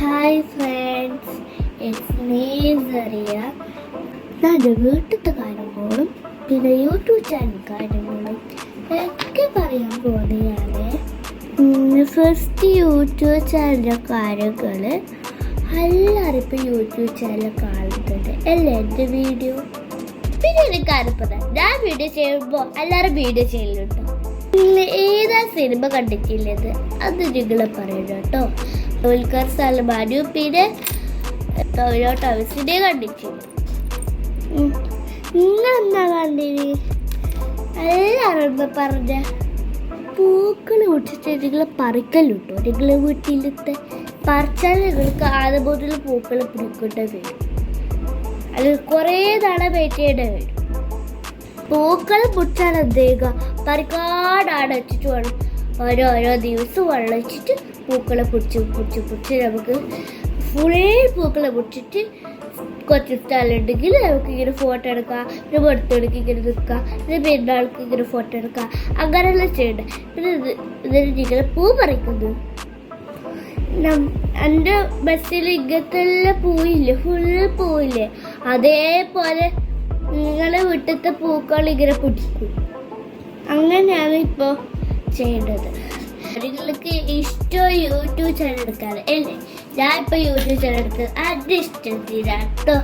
Hi friends it's me Seriya ഞാൻ വീട്ടിലത്തെ കാര്യങ്ങളും പിന്നെ യൂട്യൂബ് ചാനൽ കാര്യങ്ങളും ഒക്കെ പറയാൻ പോകുകയാണ് ഫസ്റ്റ് യൂട്യൂബ് ചാനലിന്റെ കാര്യങ്ങൾ എല്ലാവരും യൂട്യൂബ് ചാനൽ കാണുന്നുണ്ട് അല്ലേ എന്റെ വീഡിയോ പിന്നെ എനിക്ക് അറിയപ്പെട്ട ഞാൻ വീഡിയോ ചെയ്യുമ്പോൾ എല്ലാവരും വീഡിയോ ചെയ്യലുണ്ടോ ഏതാ സിനിമ കണ്ടിട്ടില്ലത് അത് നിങ്ങൾ പറയണം കേട്ടോ. ദുൽഖർ സൽമാനും പിന്നെ ടൊയോട്ടോ ഹൗസിനെ കണ്ടിട്ടുണ്ട് നിങ്ങൾ എന്താ കണ്ടിന്? എല്ലാവരും എന്താ പറഞ്ഞ പൂക്കൾ പൊട്ടിച്ച് നിങ്ങൾ പറിക്കലുണ്ടോ നിങ്ങൾ വീട്ടിലത്തെ പറിച്ചാൽ നിങ്ങൾക്ക് ആദ്യം മുതൽ പൂക്കൾ പിടിക്കേണ്ട വരും. അത് കുറേ തവണ വേറ്റേണ്ട വരും. പൂക്കൾ പൊട്ടാൻ എന്തേക പറിക്കാടാണ് വെച്ചിട്ട് വേണം ഓരോരോ ദിവസം വെള്ളം വെച്ചിട്ട് പൂക്കളെ പൊടിച്ച് പൊടിച്ച് പൊടിച്ച് നമുക്ക് ഫുള്ളേ പൂക്കളെ പൊടിച്ചിട്ട് കുറച്ച് സ്ഥലം ഉണ്ടെങ്കിൽ നമുക്ക് ഇങ്ങനെ ഫോട്ടോ എടുക്കാം. പിന്നെ പുറത്തെടുക്ക് ഇങ്ങനെ നിൽക്കാം. പിന്നെ പെരുന്നാൾക്ക് ഇങ്ങനെ ഫോട്ടോ എടുക്കാം. അങ്ങനെയെല്ലാം ചെയ്യണ്ട പിന്നെ ഇത് ഇതിന് ഇങ്ങനെ പൂ പറിക്കുന്നു. എന്റെ ബസ്സിൽ ഇങ്ങനത്തെ പൂവില്ലേ? ഫുൾ പൂവില്ലേ? അതേപോലെ നിങ്ങളെ വീട്ടിലത്തെ പൂക്കൾ ഇങ്ങനെ പിടിക്കും. അങ്ങനെയാണ് ഇപ്പോൾ ചെയ്യേണ്ടത്. നിങ്ങൾക്ക് ഇഷ്ടം യൂട്യൂബ് ചാനൽ എടുക്കാറ് ഞാൻ ഇപ്പോൾ യൂട്യൂബ് ചാനൽ എടുക്കുന്നത് അത് ഇഷ്ടം തീരാട്ടോ.